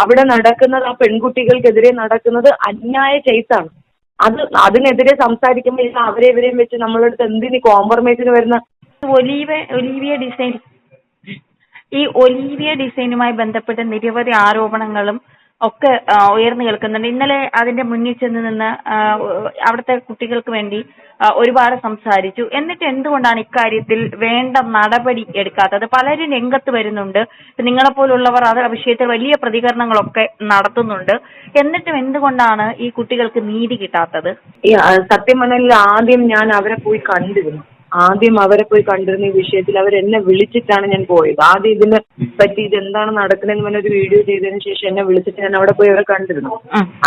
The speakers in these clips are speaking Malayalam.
അവിടെ നടക്കുന്നത് ആ പെൺകുട്ടികൾക്കെതിരെ നടക്കുന്നത് അന്യായ കേസാണ്. അത് അതിനെതിരെ സംസാരിക്കുമ്പോൾ അവരെ ഇവരെയും വെച്ച് നമ്മളടുത്ത് എന്തിന് കോംപ്രമൈസിന് വരുന്ന ഒലീവ ഒലീവിയ ഡിസൈൻ. ഈ ഒലീവിയ ഡിസൈനുമായി ബന്ധപ്പെട്ട നിരവധി ആരോപണങ്ങളും ഒക്കെ ആ, ഉയർന്നു കേൾക്കുന്നുണ്ട്. ഇന്നലെ അതിന്റെ മുന്നിൽ ചെന്ന് നിന്ന് ആ, അവിടുത്തെ കുട്ടികൾക്ക് വേണ്ടി ഒരുപാട് സംസാരിച്ചു. എന്നിട്ട് എന്തുകൊണ്ടാണ് ഇക്കാര്യത്തിൽ വേണ്ട നടപടി എടുക്കാത്തത്? പലരും രംഗത്ത് വരുന്നുണ്ട്. നിങ്ങളെപ്പോലുള്ളവർ അത് വിഷയത്തിൽ വലിയ പ്രതികരണങ്ങളൊക്കെ നടത്തുന്നുണ്ട്. എന്നിട്ടും എന്തുകൊണ്ടാണ് ഈ കുട്ടികൾക്ക് നീതി കിട്ടാത്തത്? സത്യം പറഞ്ഞാൽ ആദ്യം ഞാൻ അവരെ പോയി കണ്ടിരുന്നു. ആദ്യം അവരെ പോയി കണ്ടിരുന്ന ഈ വിഷയത്തിൽ അവർ എന്നെ വിളിച്ചിട്ടാണ് ഞാൻ പോയത്. ആദ്യം ഇതിനെ പറ്റി ഇത് എന്താണ് നടക്കുന്നതെന്ന് പറഞ്ഞ ഒരു വീഡിയോ ചെയ്തതിന് ശേഷം എന്നെ വിളിച്ചിട്ട് ഞാൻ അവിടെ പോയി അവരെ കണ്ടിരുന്നു.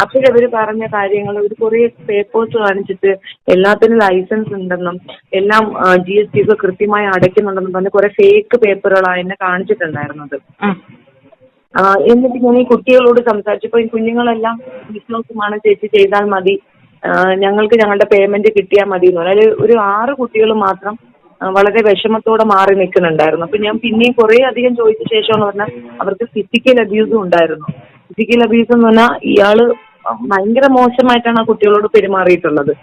അപ്പോഴവര് പറഞ്ഞ കാര്യങ്ങൾ ഒരു കുറെ പേപ്പേഴ്സ് കാണിച്ചിട്ട് എല്ലാത്തിനും ലൈസൻസ് ഉണ്ടെന്നും എല്ലാം ജി എസ് ടി ഒക്കെ കൃത്യമായി അടയ്ക്കുന്നുണ്ടെന്നും പറഞ്ഞ് കുറെ ഫേക്ക് പേപ്പറുകളാണ് എന്നെ കാണിച്ചിട്ടുണ്ടായിരുന്നത്. എന്നിട്ട് ഞാൻ ഈ കുട്ടികളോട് സംസാരിച്ചപ്പോൾ ഈ കുഞ്ഞുങ്ങളെല്ലാം വിശ്വാസമാണ് ചേച്ചി ചെയ്താൽ മതി ഞങ്ങൾക്ക് ഞങ്ങളുടെ പേയ്മെന്റ് കിട്ടിയാൽ മതി എന്ന് പറഞ്ഞാൽ ഒരു ആറ് കുട്ടികൾ മാത്രം വളരെ വിഷമത്തോടെ മാറി നിൽക്കുന്നുണ്ടായിരുന്നു. അപ്പൊ ഞാൻ പിന്നെയും കുറെ അധികം ചോദിച്ച ശേഷം എന്ന് പറഞ്ഞാൽ അവർക്ക് ഫിസിക്കൽ അബ്യൂസും ഉണ്ടായിരുന്നു. ഫിസിക്കൽ അബ്യൂസ് എന്ന് പറഞ്ഞാൽ ഇയാൾ ഭയങ്കര മോശമായിട്ടാണ് ആ കുട്ടികളോട് പെരുമാറിയിട്ടുള്ളത്.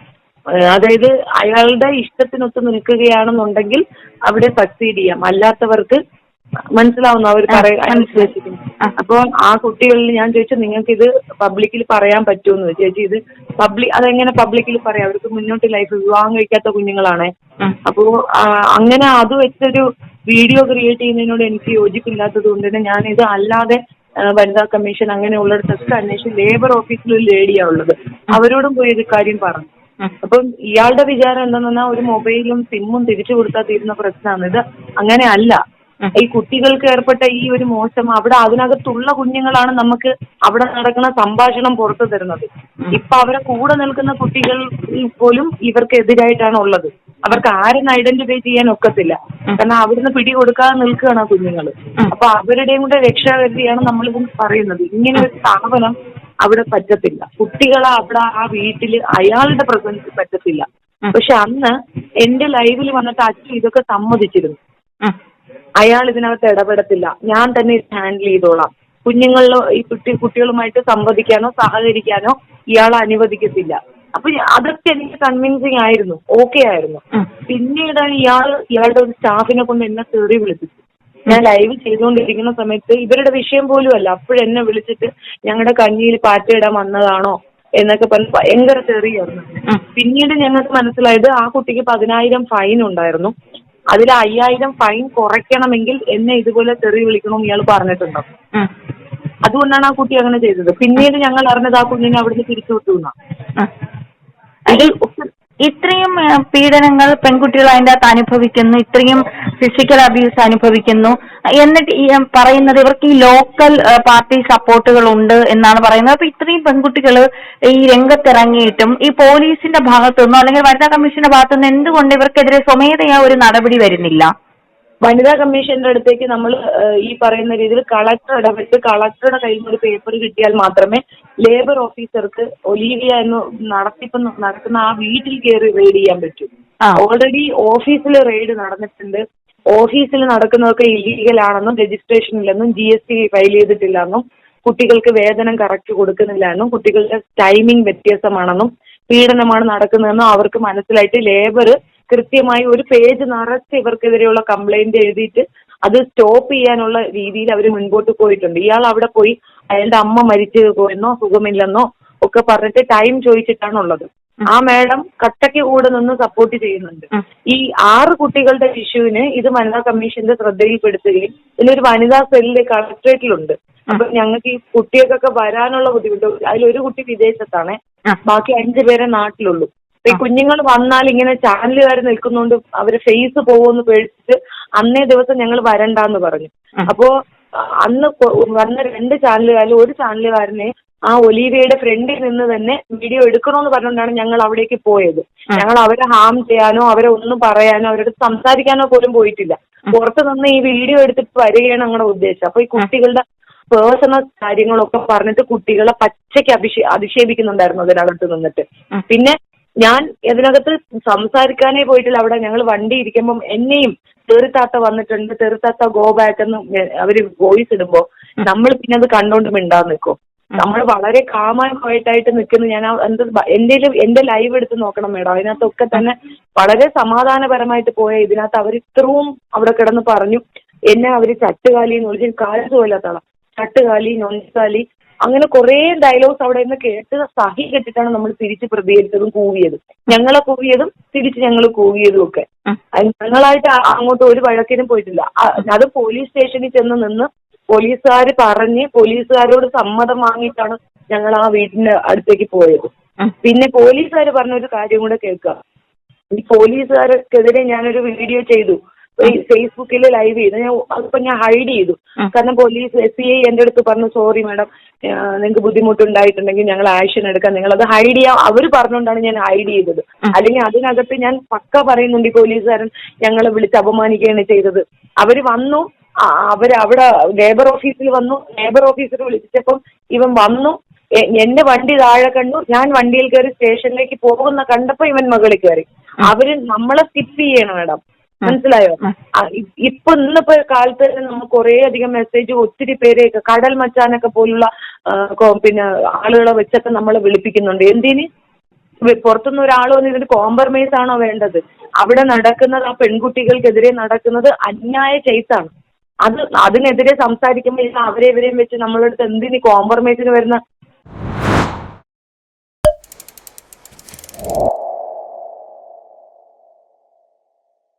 അതായത് അയാളുടെ ഇഷ്ടത്തിനൊത്ത് നിൽക്കുകയാണെന്നുണ്ടെങ്കിൽ അവിടെ സക്സീഡ് ചെയ്യാം. അല്ലാത്തവർക്ക് മനസ്സിലാവുന്നു അവർ ആ, ഉദ്ദേശിക്കുന്നത് ആ. കുട്ടികളിൽ ഞാൻ ചോദിച്ചു നിങ്ങൾക്ക് ഇത് പബ്ലിക്കിൽ പറയാൻ പറ്റുമെന്ന്? ചേച്ചി ഇത് പബ്ലിക് അതെങ്ങനെ പബ്ലിക്കിൽ പറയാം? അവർക്ക് മുന്നോട്ട് ലൈഫ് വിവാഹം കഴിക്കാത്ത കുഞ്ഞുങ്ങളാണ്. അപ്പോ അങ്ങനെ അത് വെച്ചൊരു വീഡിയോ ക്രിയേറ്റ് ചെയ്യുന്നതിനോട് എനിക്ക് യോജിപ്പില്ലാത്തത് കൊണ്ട് തന്നെ ഞാൻ ഇത് അല്ലാതെ വനിതാ കമ്മീഷൻ അങ്ങനെയുള്ളിടത്തൊക്കെ അന്വേഷിച്ച് ലേബർ ഓഫീസിൽ ഒരു ലേഡിയാ ഉള്ളത്. അവരോടും പോയി ഇത് കാര്യം പറഞ്ഞു. അപ്പം ഇയാളുടെ വിചാരം എന്താണെന്ന് പറഞ്ഞാൽ ഒരു മൊബൈലും സിമ്മും തിരിച്ചു കൊടുത്താൽ തീരുന്ന പ്രശ്നമാണ് ഇത് അങ്ങനെ അല്ല. ഈ കുട്ടികൾക്ക് ഏർപ്പെട്ട ഈ ഒരു മോശം അവിടെ അതിനകത്തുള്ള കുഞ്ഞുങ്ങളാണ് നമുക്ക് അവിടെ നടക്കുന്ന സംഭാഷണം പുറത്തു തരുന്നത്. ഇപ്പൊ അവരെ കൂടെ നിൽക്കുന്ന കുട്ടികൾ പോലും ഇവർക്കെതിരായിട്ടാണ് ഉള്ളത്. അവർക്ക് ആരെന്ന് ഐഡന്റിഫൈ ചെയ്യാൻ ഒക്കത്തില്ല. കാരണം അവിടുന്ന് പിടി കൊടുക്കാതെ നിൽക്കുകയാണ് ആ കുഞ്ഞുങ്ങൾ അപ്പൊ അവരുടെയും കൂടെ രക്ഷാകരുതിയാണ് നമ്മളിത് പറയുന്നത്. ഇങ്ങനെ ഒരു സ്ഥാപനം അവിടെ പറ്റത്തില്ല. കുട്ടികളെ അവിടെ ആ വീട്ടിൽ അയാളുടെ പ്രസൻസ് പറ്റത്തില്ല. പക്ഷെ അന്ന് എന്റെ ലൈവിൽ വന്നിട്ട് അച്ഛൻ ഇതൊക്കെ സമ്മതിച്ചിരുന്നു. അയാൾ ഇതിനകത്ത് ഇടപെടത്തില്ല. ഞാൻ തന്നെ ഇത് ഹാൻഡിൽ ചെയ്തോളാം. കുഞ്ഞുങ്ങളിലോ ഈ കുട്ടി കുട്ടികളുമായിട്ട് സംവദിക്കാനോ സഹകരിക്കാനോ ഇയാൾ അനുവദിക്കത്തില്ല. അപ്പൊ അതൊക്കെ എനിക്ക് കൺവിൻസിങ് ആയിരുന്നു. ഓക്കെ ആയിരുന്നു. പിന്നീട് ഇയാൾ ഇയാളുടെ ഒരു സ്റ്റാഫിനെ കൊണ്ട് എന്നെ തെറി വിളിപ്പിച്ചു. ഞാൻ ലൈവ് ചെയ്തുകൊണ്ടിരിക്കുന്ന സമയത്ത് ഇവരുടെ വിഷയം പോലും അല്ല അപ്പോഴെന്നെ വിളിച്ചിട്ട് ഞങ്ങളുടെ കഞ്ഞിയിൽ പാറ്റയിടാൻ വന്നതാണോ എന്നൊക്കെ പറഞ്ഞ് ഭയങ്കര തെറിയായിരുന്നു. പിന്നീട് ഞങ്ങൾക്ക് മനസ്സിലായത് ആ കുട്ടിക്ക് പതിനായിരം ഫൈൻ ഉണ്ടായിരുന്നു. അതിൽ അയ്യായിരം ഫൈൻ കുറയ്ക്കണമെങ്കിൽ എന്നെ ഇതുപോലെ തെറി വിളിക്കണം ഇയാൾ പറഞ്ഞിട്ടുണ്ടോ. അതുകൊണ്ടാണ് ആ കുട്ടി അങ്ങനെ ചെയ്തത് പിന്നീട് ഞങ്ങൾ അറിഞ്ഞത് ആ കുഞ്ഞിനെ അവിടുന്ന് തിരിച്ചു വിട്ടു എന്നാ. ഉം. ഇത് ഇത്രയും പീഡനങ്ങൾ പെൺകുട്ടികൾ അതിന്റെ അകത്ത് അനുഭവിക്കുന്നു ഇത്രയും ഫിസിക്കൽ അബ്യൂസ് അനുഭവിക്കുന്നു. എന്നിട്ട് ഈ പറയുന്നത് ഇവർക്ക് ഈ ലോക്കൽ പാർട്ടി സപ്പോർട്ടുകൾ ഉണ്ട് എന്നാണ് പറയുന്നത്. അപ്പൊ ഇത്രയും പെൺകുട്ടികൾ ഈ രംഗത്തിറങ്ങിയിട്ടും ഈ പോലീസിന്റെ ഭാഗത്തുനിന്നോ അല്ലെങ്കിൽ വനിതാ കമ്മീഷന്റെ ഭാഗത്തുനിന്ന് എന്തുകൊണ്ട് ഇവർക്കെതിരെ സ്വമേധയാ ഒരു നടപടി വരുന്നില്ല? വനിതാ കമ്മീഷന്റെ അടുത്തേക്ക് നമ്മൾ ഈ പറയുന്ന രീതിയിൽ കളക്ടർ ഇടപെട്ട് കളക്ടറുടെ കയ്യിൽ നിന്ന് ഒരു പേപ്പർ കിട്ടിയാൽ മാത്രമേ ലേബർ ഓഫീസർക്ക് ഒലീവിയ എന്ന് നടത്തിപ്പ് നടക്കുന്ന ആ വീട്ടിൽ കയറി റെയ്ഡ് ചെയ്യാൻ പറ്റൂ. ഓൾറെഡി ഓഫീസിൽ റെയ്ഡ് നടന്നിട്ടുണ്ട്. ഓഫീസിൽ നടക്കുന്നതൊക്കെ ഇല്ലീഗൽ ആണെന്നും രജിസ്ട്രേഷൻ ഇല്ലെന്നും ജി എസ് ടി ഫയൽ ചെയ്തിട്ടില്ലെന്നും കുട്ടികൾക്ക് വേതനം കറക്റ്റ് കൊടുക്കുന്നില്ല എന്നും കുട്ടികളുടെ ടൈമിംഗ് വ്യത്യാസമാണെന്നും പീഡനമാണ് നടക്കുന്നതെന്നും അവർക്ക് മനസ്സിലായിട്ട് ലേബർ കൃത്യമായി ഒരു പേജ് നിറച്ച് ഇവർക്കെതിരെയുള്ള കംപ്ലൈന്റ് എഴുതിയിട്ട് അത് സ്റ്റോപ്പ് ചെയ്യാനുള്ള രീതിയിൽ അവർ മുൻപോട്ട് പോയിട്ടുണ്ട്. ഇയാൾ അവിടെ പോയി അയാളുടെ അമ്മ മരിച്ചു പോയെന്നോ സുഖമില്ലെന്നോ ഒക്കെ പറഞ്ഞിട്ട് ടൈം ചോദിച്ചിട്ടാണുള്ളത്. ആ മാഡം കട്ടയ്ക്ക് കൂടെ നിന്ന് സപ്പോർട്ട് ചെയ്യുന്നുണ്ട്. ഈ ആറ് കുട്ടികളുടെ ഇഷ്യൂവിന് ഇത് വനിതാ കമ്മീഷന്റെ ശ്രദ്ധയിൽപ്പെടുത്തുകയും ഇതിലൊരു വനിതാ സെല്ല് കളക്ട്രേറ്റിലുണ്ട് അപ്പൊ ഞങ്ങൾക്ക് ഈ കുട്ടികൾക്കൊക്കെ വരാനുള്ള ബുദ്ധിമുട്ട്. അതിലൊരു കുട്ടി വിദേശത്താണ്. ബാക്കി അഞ്ചു പേരെ നാട്ടിലുള്ളൂ. ഈ കുഞ്ഞുങ്ങൾ വന്നാൽ ഇങ്ങനെ ചാനലുകാർ നിൽക്കുന്നോണ്ട് അവരെ ഫേസ് പോകുമെന്ന് പേടിച്ചിട്ട് അന്നേ ദിവസം ഞങ്ങൾ വരണ്ടാന്ന് പറഞ്ഞു. അപ്പോ അന്ന് വന്ന രണ്ട് ചാനലുകാരിൽ ഒരു ചാനലുകാരനെ ആ ഒലീവയുടെ ഫ്രണ്ടിൽ നിന്ന് തന്നെ വീഡിയോ എടുക്കണമെന്ന് പറഞ്ഞുകൊണ്ടാണ് ഞങ്ങൾ അവിടേക്ക് പോയത്. ഞങ്ങൾ അവരെ ഹാം ചെയ്യാനോ അവരെ ഒന്നും പറയാനോ അവരോട് സംസാരിക്കാനോ പോലും പോയിട്ടില്ല. പുറത്ത് നിന്ന് ഈ വീഡിയോ എടുത്തിട്ട് വരികയാണ് ഞങ്ങളുടെ ഉദ്ദേശം. അപ്പൊ ഈ കുട്ടികളുടെ പേഴ്സണൽ കാര്യങ്ങളൊക്കെ പറഞ്ഞിട്ട് കുട്ടികളെ പച്ചയ്ക്ക് അഭിഷേ അധിക്ഷേപിക്കുന്നുണ്ടായിരുന്നു അതിനകത്ത് നിന്നിട്ട്. പിന്നെ ഞാൻ ഇതിനകത്ത് സംസാരിക്കാനേ പോയിട്ടില്ല. അവിടെ ഞങ്ങൾ വണ്ടി ഇരിക്കുമ്പം എന്നെയും തെറുത്താത്ത വന്നിട്ടുണ്ട്. തെറുത്താത്ത ഗോ ബാക്ക് എന്ന് അവർ വോയിസ് ഇടുമ്പോ നമ്മൾ പിന്നെ അത് കണ്ടോണ്ട് മിണ്ടാന്ന് നിൽക്കും നമ്മൾ വളരെ കാമായ പോയിട്ടായിട്ട് നിൽക്കുന്നു ഞാൻ എന്ത് എന്റെ എന്റെ ലൈവ് എടുത്ത് നോക്കണം മേഡം. അതിനകത്തൊക്കെ തന്നെ വളരെ സമാധാനപരമായിട്ട് പോയ ഇതിനകത്ത് അവർ ഇത്രയും അവിടെ കിടന്ന് പറഞ്ഞു. എന്നെ അവർ ചട്ടുകാലി എന്ന് വിളിച്ചു കാലത്ത് പോലാത്തള ചട്ടുകാലി നൊഞ്ചാലി അങ്ങനെ കുറെ ഡയലോഗ്സ് അവിടെ നിന്ന് കേട്ട് സഹി കെട്ടിട്ടാണ് നമ്മൾ തിരിച്ച് പ്രതികരിച്ചതും കൂവിയതും. ഞങ്ങളെ കൂവിയതും തിരിച്ച് ഞങ്ങൾ കൂവിയതും ഒക്കെ. ഞങ്ങളായിട്ട് അങ്ങോട്ട് ഒരു വഴക്കിനും പോയിട്ടില്ല. അത് പോലീസ് സ്റ്റേഷനിൽ ചെന്ന് നിന്ന് പോലീസുകാർ പറഞ്ഞ് പോലീസുകാരോട് സമ്മതം വാങ്ങിയിട്ടാണ് ഞങ്ങൾ ആ വീടിന്റെ അടുത്തേക്ക് പോയത്. പിന്നെ പോലീസുകാർ പറഞ്ഞ ഒരു കാര്യം കൂടെ കേൾക്കുക ഈ പോലീസുകാർക്കെതിരെ ഞാനൊരു വീഡിയോ ചെയ്തു. ഫേസ്ബുക്കിൽ ലൈവ് ചെയ്തു. ഞാൻ അതിപ്പോ ഞാൻ ഹൈഡ് ചെയ്തു. കാരണം പോലീസ് എസ് സി ഐ എന്റെ അടുത്ത് പറഞ്ഞു സോറി മാഡം നിങ്ങൾക്ക് ബുദ്ധിമുട്ടുണ്ടായിട്ടുണ്ടെങ്കിൽ ഞങ്ങൾ ആക്ഷൻ എടുക്കാം. നിങ്ങൾ അത് ഹൈഡ് ചെയ്യാം. അവർ പറഞ്ഞുകൊണ്ടാണ് ഞാൻ ഹൈഡ് ചെയ്തത്. അല്ലെങ്കിൽ അതിനകത്ത് ഞാൻ പക്ക പറയുന്നുണ്ട് ഈ പോലീസുകാരൻ ഞങ്ങളെ വിളിച്ച് അപമാനിക്കുകയാണ് ചെയ്തത്. അവർ വന്നു. അവർ അവിടെ ലേബർ ഓഫീസിൽ വന്നു. ലേബർ ഓഫീസർ വിളിച്ചപ്പം ഇവൻ വന്നു. എന്റെ വണ്ടി താഴെ കണ്ടു. ഞാൻ വണ്ടിയിൽ കയറി സ്റ്റേഷനിലേക്ക് പോകുന്ന കണ്ടപ്പോ ഇവൻ മകളിൽ കയറി. അവർ നമ്മളെ സ്കിപ്പ് ചെയ്യണം മാഡം. മനസ്സിലായോ? ഇപ്പൊ ഇന്നിപ്പോ കാലത്ത് തന്നെ നമുക്ക് കുറേ അധികം മെസ്സേജ് ഒത്തിരി പേരെയൊക്കെ കടൽ മച്ചാനൊക്കെ പോലുള്ള പിന്നെ ആളുകളെ വെച്ചൊക്കെ നമ്മളെ വിളിപ്പിക്കുന്നുണ്ട്. എന്തിന്? പുറത്തുനിന്ന് ഒരാൾ വന്ന് ഇതിന് കോംപ്രമൈസ് ആണോ വേണ്ടത്? അവിടെ നടക്കുന്നത് ആ പെൺകുട്ടികൾക്കെതിരെ നടക്കുന്നത് അന്യായ ചെയ്താണ് അത് അതിനെതിരെ സംസാരിക്കുമ്പോൾ അവരെ ഇവരെയും വെച്ച് നമ്മളടുത്ത് എന്തിന് കോംപ്രമൈസിന് വരുന്ന